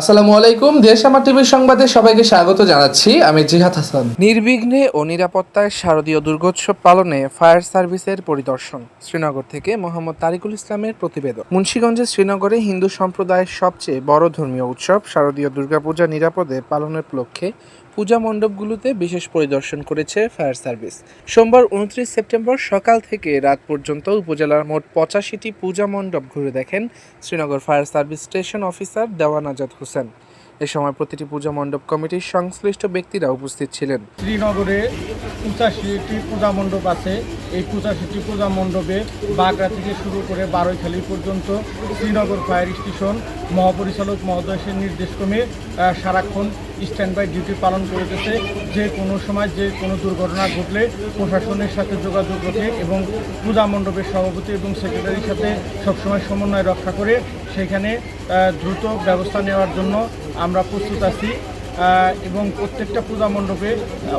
আসসালামু আলাইকুম, দেশ আমার টিভির সংবাদে সবাইকে স্বাগত জানাচ্ছি। আমি জিহাদ হাসান। নির্বিঘ্নে ও নিরাপত্তায় শারদীয় দুর্গোৎসব পালনে ফায়ার সার্ভিসের পরিদর্শন, শ্রীনগর থেকে মোহাম্মদ তারিকুল ইসলামের প্রতিবেদন। মুন্সীগঞ্জের শ্রীনগরে হিন্দু সম্প্রদায়ের সবচেয়ে বড় ধর্মীয় উৎসব শারদীয় দুর্গাপূজা নিরাপদে পালনের লক্ষ্যে পূজা মণ্ডপগুলোতে বিশেষ পরিদর্শন করেছে ফায়ার সার্ভিস। সোমবার উনত্রিশ সেপ্টেম্বর সকাল থেকে রাত পর্যন্ত উপজেলার মোট পঁচাশিটি পূজা মণ্ডপ ঘুরে দেখেন Srinagar fire service station officer Dewan Azad Hossain. এ সময় প্রতিটি পূজা মণ্ডপ কমিটির সংশ্লিষ্ট ব্যক্তিরা উপস্থিত ছিলেন। শ্রীনগরে পঁচাশিটি পূজা মণ্ডপ আছে। এই পঁচাশিটি পূজা মণ্ডপে বাগড়া থেকে শুরু করে বারৈখালী পর্যন্ত শ্রীনগর ফায়ার স্টেশন, মহাপরিচালক মহোদয়ের নির্দেশক্রমে সারাক্ষণ স্ট্যান্ড বাই ডিউটি পালন করিতেছে। যে কোনো সময় যে কোনো দুর্ঘটনা ঘটলে প্রশাসনের সাথে যোগাযোগ রাখে এবং পূজা মণ্ডপের সভাপতি এবং সেক্রেটারির সাথে সবসময় সমন্বয় রক্ষা করে সেখানে দ্রুত ব্যবস্থা নেওয়ার জন্য আমরা প্রস্তুত আছি এবং প্রত্যেকটা পূজা মণ্ডপে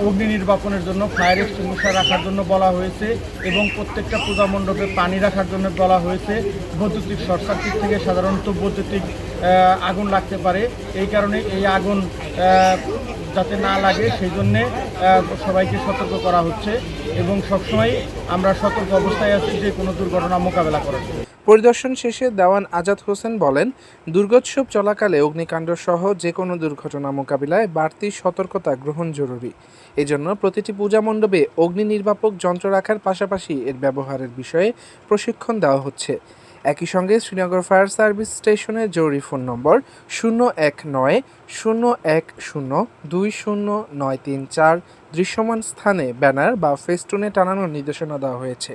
অগ্নি নির্বাপনের জন্য ফায়ার এক্সটিংগুইশার রাখার জন্য বলা হয়েছে এবং প্রত্যেকটা পূজা মণ্ডপে পানি রাখার জন্য বলা হয়েছে বৈদ্যুতিক শর্ট সার্কিট থেকে সাধারণত বৈদ্যুতিক আগুন লাগতে পারে এই কারণে এই আগুন যাতে না লাগে, সেই জন্যে সবাইকে সতর্ক করা হচ্ছে এবং সবসময় আমরা সতর্ক অবস্থায় আছি যে কোনো দুর্ঘটনা মোকাবেলা করার। পরিদর্শন শেষে দেওয়ান আজাদ হোসেন বলেন, দুর্গোৎসব চলাকালে অগ্নিকাণ্ড সহ যে কোনো দুর্ঘটনা মোকাবিলায় বাড়তি সতর্কতা গ্রহণ জরুরি। এজন্য প্রতিটি পূজা মণ্ডপে অগ্নি নির্বাপক যন্ত্র রাখার পাশাপাশি এর ব্যবহারের বিষয়ে প্রশিক্ষণ দেওয়া হচ্ছে। একই সঙ্গে শ্রীনগর ফায়ার সার্ভিস স্টেশনের জরুরি ফোন নম্বর শূন্য এক নয় শূন্য এক শূন্য দুই শূন্য নয় তিন চার দৃশ্যমান স্থানে ব্যানার বা ফেস্টুনে টানানোর নির্দেশনা দেওয়া হয়েছে।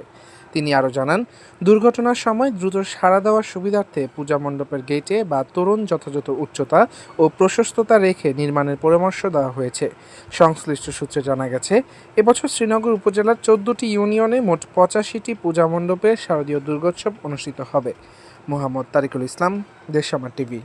তিনি আরও জানান, দুর্ঘটনার সময় দ্রুত সাড়া দেওয়ার সুবিধার্থে পূজা মণ্ডপের গেটে বা তোরণ যথাযথ উচ্চতা ও প্রশস্ততা রেখে নির্মাণের পরামর্শ দেওয়া হয়েছে। সংশ্লিষ্ট সূত্রে জানা গেছে, এবছর শ্রীনগর উপজেলার চোদ্দটি ইউনিয়নে মোট পঁচাশিটি পূজা মণ্ডপে শারদীয় দুর্গোৎসব অনুষ্ঠিত হবে। মোহাম্মদ তারিকুল ইসলাম দেশামা টিভি।